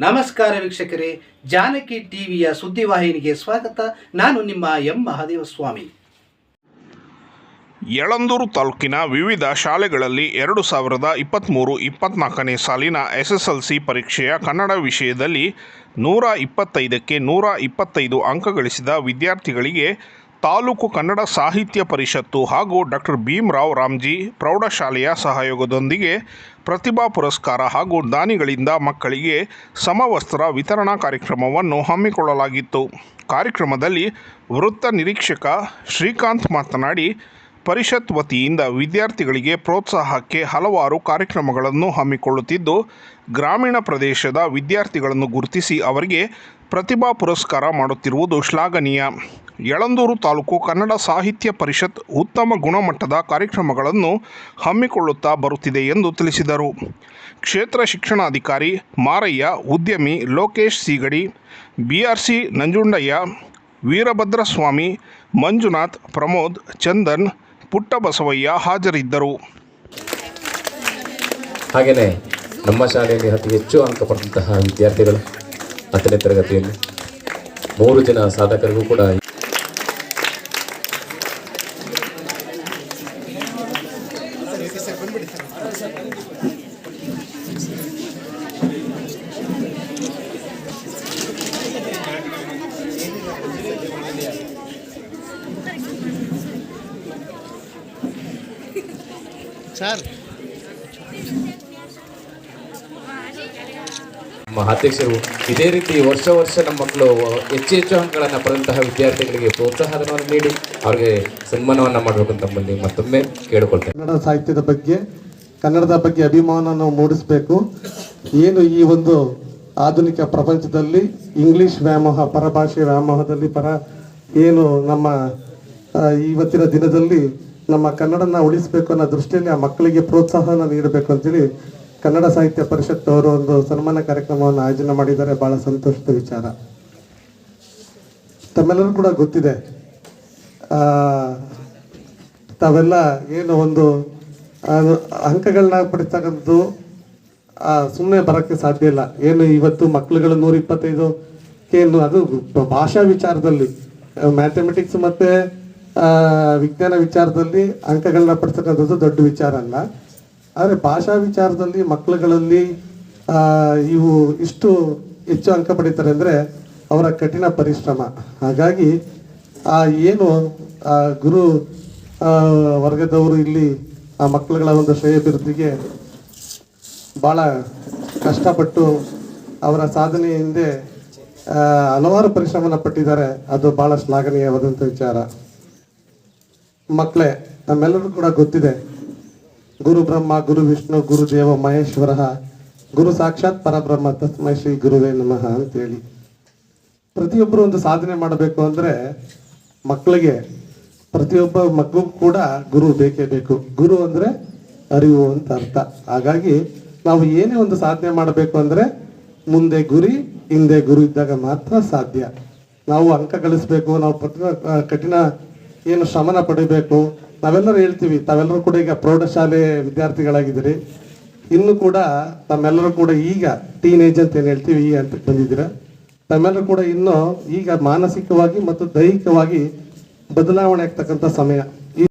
ನಮಸ್ಕಾರ ವೀಕ್ಷಕರೇ, ಜಾನಕಿ ಟಿವಿಯ ಸುದ್ದಿವಾಹಿನಿಗೆ ಸ್ವಾಗತ. ನಾನು ನಿಮ್ಮ ಎಂ ಮಹಾದೇವ ಸ್ವಾಮಿ ಯಳಂದೂರು ತಾಲೂಕಿನ ವಿವಿಧ ಶಾಲೆಗಳಲ್ಲಿ ಎರಡು ಸಾವಿರದ ಇಪ್ಪತ್ತ್ಮೂರು ಇಪ್ಪತ್ತ್ನಾಲ್ಕನೇ ಸಾಲಿನ ಎಸ್ ಎಸ್ ಎಲ್ ಸಿ ಪರೀಕ್ಷೆಯ ಕನ್ನಡ ವಿಷಯದಲ್ಲಿ ನೂರ ಇಪ್ಪತ್ತೈದಕ್ಕೆ ನೂರ ಇಪ್ಪತ್ತೈದು ಅಂಕ ಗಳಿಸಿದ ವಿದ್ಯಾರ್ಥಿಗಳಿಗೆ ತಾಲೂಕು ಕನ್ನಡ ಸಾಹಿತ್ಯ ಪರಿಷತ್ತು ಹಾಗೂ ಡಾಕ್ಟರ್ ಭೀಮರಾವ್ ರಾಮ್ಜಿ ಪ್ರೌಢಶಾಲೆಯ ಸಹಯೋಗದೊಂದಿಗೆ ಪ್ರತಿಭಾ ಪುರಸ್ಕಾರ ಹಾಗೂ ದಾನಿಗಳಿಂದ ಮಕ್ಕಳಿಗೆ ಸಮವಸ್ತ್ರ ವಿತರಣಾ ಕಾರ್ಯಕ್ರಮವನ್ನು ಹಮ್ಮಿಕೊಳ್ಳಲಾಗಿತ್ತು. ಕಾರ್ಯಕ್ರಮದಲ್ಲಿ ವೃತ್ತ ನಿರೀಕ್ಷಕ ಶ್ರೀಕಾಂತ್ ಮಾತನಾಡಿ, ಪರಿಷತ್ ವತಿಯಿಂದ ವಿದ್ಯಾರ್ಥಿಗಳಿಗೆ ಪ್ರೋತ್ಸಾಹಕ್ಕೆ ಹಲವಾರು ಕಾರ್ಯಕ್ರಮಗಳನ್ನು ಹಮ್ಮಿಕೊಳ್ಳುತ್ತಿದ್ದು, ಗ್ರಾಮೀಣ ಪ್ರದೇಶದ ವಿದ್ಯಾರ್ಥಿಗಳನ್ನು ಗುರುತಿಸಿ ಅವರಿಗೆ ಪ್ರತಿಭಾ ಪುರಸ್ಕಾರ ಮಾಡುತ್ತಿರುವುದು ಶ್ಲಾಘನೀಯ. ಯಳಂದೂರು ತಾಲೂಕು ಕನ್ನಡ ಸಾಹಿತ್ಯ ಪರಿಷತ್ ಉತ್ತಮ ಗುಣಮಟ್ಟದ ಕಾರ್ಯಕ್ರಮಗಳನ್ನು ಹಮ್ಮಿಕೊಳ್ಳುತ್ತಾ ಬರುತ್ತಿದೆ ಎಂದು ತಿಳಿಸಿದರು. ಕ್ಷೇತ್ರ ಶಿಕ್ಷಣಾಧಿಕಾರಿ ಮಾರಯ್ಯ, ಉದ್ಯಮಿ ಲೋಕೇಶ್ ಸೀಗಡಿ, ಬಿಆರ್ಸಿ ನಂಜುಂಡಯ್ಯ, ವೀರಭದ್ರಸ್ವಾಮಿ, ಮಂಜುನಾಥ್, ಪ್ರಮೋದ್, ಚಂದನ್, ಪುಟ್ಟಬಸವಯ್ಯ ಹಾಜರಿದ್ದರು. ಹಾಗೆಯೇ ನಮ್ಮ ಶಾಲೆಯಲ್ಲಿ ಅತಿ ಹೆಚ್ಚು ಅಂಕ ಪಡೆದಂತಹ ವಿದ್ಯಾರ್ಥಿಗಳು ಹತ್ತನೇ ತರಗತಿಯಲ್ಲಿ ಮೂರು ಜನ ಸಾಧಕರಿಗೂ ಕೂಡ సార్ ನಮ್ಮ ಅಧ್ಯಕ್ಷರು ಇದೇ ರೀತಿ ವರ್ಷ ವರ್ಷ ನಮ್ಮ ಮಕ್ಕಳು ಹೆಚ್ಚು ಹೆಚ್ಚು ಅಂಕಗಳನ್ನು ಪಡೆದಂತಹ ವಿದ್ಯಾರ್ಥಿಗಳಿಗೆ ಪ್ರೋತ್ಸಾಹಧನವನ್ನು ನೀಡಿ ಅವರಿಗೆ ಸನ್ಮಾನವನ್ನು ಮಾಡಬೇಕು ಅಂತ ಮತ್ತೊಮ್ಮೆ ಕೇಳಿಕೊಳ್ತೇನೆ. ಕನ್ನಡ ಸಾಹಿತ್ಯದ ಬಗ್ಗೆ, ಕನ್ನಡದ ಬಗ್ಗೆ ಅಭಿಮಾನವನ್ನು ಮೂಡಿಸಬೇಕು. ಏನು ಈ ಒಂದು ಆಧುನಿಕ ಪ್ರಪಂಚದಲ್ಲಿ ಇಂಗ್ಲಿಷ್ ವ್ಯಾಮೋಹ, ಪರಭಾಷೆ ವ್ಯಾಮೋಹದಲ್ಲಿ ಪರ ಏನು ನಮ್ಮ ಇವತ್ತಿನ ದಿನದಲ್ಲಿ ನಮ್ಮ ಕನ್ನಡನ ಉಳಿಸಬೇಕು ಅನ್ನೋ ದೃಷ್ಟಿಯಲ್ಲಿ ಆ ಮಕ್ಕಳಿಗೆ ಪ್ರೋತ್ಸಾಹನ ನೀಡಬೇಕು ಅಂತೇಳಿ ಕನ್ನಡ ಸಾಹಿತ್ಯ ಪರಿಷತ್ ಅವರು ಒಂದು ಸನ್ಮಾನ ಕಾರ್ಯಕ್ರಮವನ್ನು ಆಯೋಜನೆ ಮಾಡಿದ್ದಾರೆ. ಬಹಳ ಸಂತೋಷದ ವಿಚಾರ. ತಮ್ಮೆಲ್ಲರೂ ಕೂಡ ಗೊತ್ತಿದೆ. ತಾವೆಲ್ಲ ಏನು ಒಂದು ಅಂಕಗಳನ್ನ ಪಡಿತಕ್ಕಂಥದ್ದು ಸುಮ್ಮನೆ ಬರೋಕ್ಕೆ ಸಾಧ್ಯ ಇಲ್ಲ. ಏನು ಇವತ್ತು ಮಕ್ಕಳುಗಳು ನೂರ ಇಪ್ಪತ್ತೈದು ಏನು ಅದು ಭಾಷಾ ವಿಚಾರದಲ್ಲಿ, ಮ್ಯಾಥಮೆಟಿಕ್ಸ್ ಮತ್ತು ವಿಜ್ಞಾನ ವಿಚಾರದಲ್ಲಿ ಅಂಕಗಳನ್ನ ಪಡಿಸ್ತಕ್ಕಂಥದ್ದು ದೊಡ್ಡ ವಿಚಾರ ಅಲ್ಲ. ಆದರೆ ಭಾಷಾ ವಿಚಾರದಲ್ಲಿ ಮಕ್ಕಳುಗಳಲ್ಲಿ ಇವು ಇಷ್ಟು ಹೆಚ್ಚು ಅಂಕ ಪಡಿತಾರೆ ಅಂದರೆ ಅವರ ಕಠಿಣ ಪರಿಶ್ರಮ. ಹಾಗಾಗಿ ಆ ಏನು, ಆ ಗುರು ವರ್ಗದವರು ಇಲ್ಲಿ ಆ ಮಕ್ಕಳುಗಳ ಒಂದು ಶ್ರೇಯಾಭಿವೃದ್ಧಿಗೆ ಭಾಳ ಕಷ್ಟಪಟ್ಟು ಅವರ ಸಾಧನೆ ಹಿಂದೆ ಹಲವಾರು ಪರಿಶ್ರಮನ ಪಟ್ಟಿದ್ದಾರೆ. ಅದು ಭಾಳ ಶ್ಲಾಘನೀಯವಾದಂಥ ವಿಚಾರ. ಮಕ್ಕಳೇ ನಮ್ಮೆಲ್ಲರೂ ಕೂಡ ಗೊತ್ತಿದೆ. ಗುರು ಬ್ರಹ್ಮ ಗುರು ವಿಷ್ಣು ಗುರು ದೇವ ಮಹೇಶ್ವರ ಗುರು ಸಾಕ್ಷಾತ್ ಪರಬ್ರಹ್ಮ ತಸ್ಮೈ ಶ್ರೀ ಗುರುವೇ ನಮಃ ಅಂತೇಳಿ. ಪ್ರತಿಯೊಬ್ಬರು ಒಂದು ಸಾಧನೆ ಮಾಡಬೇಕು ಅಂದ್ರೆ ಮಕ್ಕಳಿಗೆ ಪ್ರತಿಯೊಬ್ಬ ಮಕ್ಕಳು ಕೂಡ ಗುರು ಬೇಕೇ ಬೇಕು. ಗುರು ಅಂದ್ರೆ ಅರಿವು ಅಂತ ಅರ್ಥ. ಹಾಗಾಗಿ ನಾವು ಏನೇ ಒಂದು ಸಾಧನೆ ಮಾಡಬೇಕು ಅಂದ್ರೆ ಮುಂದೆ ಗುರಿ, ಹಿಂದೆ ಗುರು ಇದ್ದಾಗ ಮಾತ್ರ ಸಾಧ್ಯ. ನಾವು ಅಂಕ ಗಳಿಸ್ಬೇಕು, ನಾವು ಕಠಿಣ ಏನು ಶ್ರಮನ ಪಡಿಬೇಕು ನಾವೆಲ್ಲರೂ ಹೇಳ್ತೀವಿ, ತಾವೆಲ್ಲರೂ ಕೂಡ ಈಗ ಪ್ರೌಢಶಾಲೆ ವಿದ್ಯಾರ್ಥಿಗಳಾಗಿದ್ದೀರಿ. ಇನ್ನು ಕೂಡ ತಮ್ಮೆಲ್ಲರೂ ಕೂಡ ಈಗ ಟೀನೇಜ್ ಅಂತ ಏನು ಹೇಳ್ತೀವಿ ಈಗ ಅಂತ ಬಂದಿದ್ದೀರ? ತಮ್ಮೆಲ್ಲರೂ ಕೂಡ ಇನ್ನು ಈಗ ಮಾನಸಿಕವಾಗಿ ಮತ್ತು ದೈಹಿಕವಾಗಿ ಬದಲಾವಣೆ ಆಗ್ತಕ್ಕಂಥ ಸಮಯ.